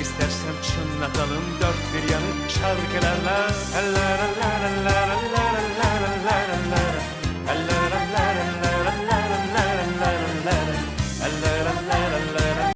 İstersen çınlatalım dört bir yanı şarkılarla. La la la la la la.